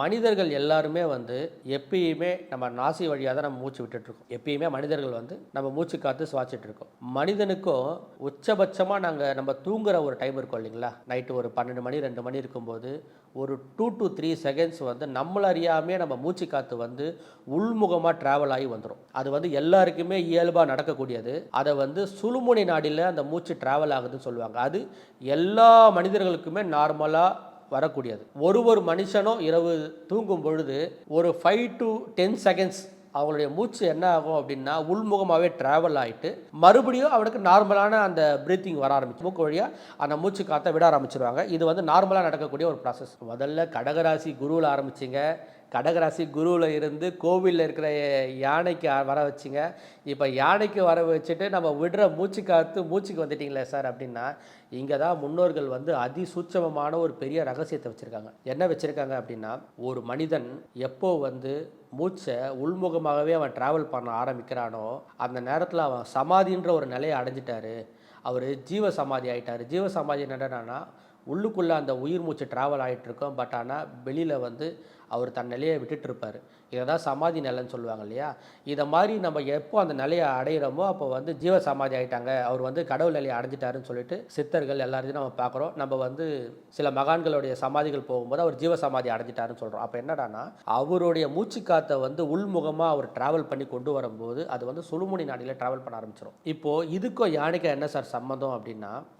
மனிதர்கள் எல்லாருமே வந்து எப்பயுமே நம்ம நாசி வழியாக தான் நம்ம மூச்சு விட்டுட்டுருக்கோம். எப்பயுமே மனிதர்கள் வந்து நம்ம மூச்சு காத்து சுவாச்சிட்ருக்கோம் மனிதனுக்கும் உச்சபட்சமாக நாங்கள் நம்ம தூங்குற ஒரு டைம் இருக்கும் இல்லைங்களா? நைட்டு ஒரு பன்னெண்டு மணி ரெண்டு மணி இருக்கும்போது ஒரு டூ டு த்ரீ செகண்ட்ஸ் வந்து நம்மள அறியாமே நம்ம மூச்சு காற்று வந்து உள்முகமாக ட்ராவல் ஆகி வந்துடும் அது வந்து எல்லாருக்குமே இயல்பாக நடக்கக்கூடியது. அதை வந்து சுழுமுனை நாடியில் அந்த மூச்சு ட்ராவல் ஆகுதுன்னு சொல்லுவாங்க. அது எல்லா மனிதர்களுக்குமே நார்மலாக வரக்கூடியது. ஒரு ஒரு மனுஷனும் இரவு தூங்கும் பொழுது ஒரு ஃபைவ் டு டென் செகண்ட்ஸ் அவங்களுடைய மூச்சு என்ன ஆகும் அப்படின்னா உள்முகமாகவே ட்ராவல் ஆகிட்டு மறுபடியும் அவனுக்கு நார்மலான அந்த ப்ரீத்திங் வர ஆரம்பிச்சு மூக்கு வழியாக அந்த மூச்சு காற்றை விட ஆரம்பிச்சிருவாங்க. இது வந்து நார்மலாக நடக்கக்கூடிய ஒரு ப்ராசஸ் முதல்ல கடகராசி குருவில் ஆரம்பிச்சிங்க. கடகராசி குருவில் இருந்து கோவிலில் இருக்கிற யானைக்கு வர வச்சுங்க. இப்போ யானைக்கு வர வச்சுட்டு நம்ம விடுற மூச்சு காத்து மூச்சுக்கு வந்துட்டிங்களே சார் அப்படின்னா இங்கே தான் முன்னோர்கள் வந்து அதிசூட்சமமான ஒரு பெரிய ரகசியத்தை வச்சுருக்காங்க. என்ன வச்சுருக்காங்க அப்படின்னா ஒரு மனிதன் எப்போ வந்து மூச்சை உள்முகமாகவே அவன் ட்ராவல் பண்ண ஆரம்பிக்கிறானோ அந்த நேரத்தில் அவன் சமாதின்ற ஒரு நிலையை அடைஞ்சிட்டாரு. அவர் ஜீவ சமாதி ஆகிட்டார் ஜீவ சமாதி என்னன்னா உள்ளுக்குள்ளே அந்த உயிர் மூச்சு ட்ராவல் ஆகிட்டுருக்கோம் பட் ஆனால் வெளியில் வந்து அவர் தன் நிலையை விட்டுட்டு இருப்பார். இதை தான் சமாதி நிலைன்னு சொல்லுவாங்க இல்லையா? இதை மாதிரி நம்ம எப்போ அந்த நிலையை அடையிறோமோ அப்போ வந்து ஜீவ சமாதி ஆகிட்டாங்க அவர் வந்து கடவுள் நிலையை அடைஞ்சிட்டாருன்னு சொல்லிட்டு சித்தர்கள் எல்லாரையும் நம்ம பார்க்குறோம். நம்ம வந்து சில மகான்களுடைய சமாதிகள் போகும்போது அவர் ஜீவ சமாதி அடைஞ்சிட்டாருன்னு சொல்கிறோம் அப்போ என்னடானா அவருடைய மூச்சு காற்றை வந்து உள்முகமாக அவர் ட்ராவல் பண்ணி கொண்டு வரும்போது அது வந்து சுழுமுனை நாடியில் ட்ராவல் பண்ண ஆரம்பிச்சிடும் இப்போது இதுக்கும் யானைக்கும் என்ன சார் சம்மந்தம் அப்படின்னா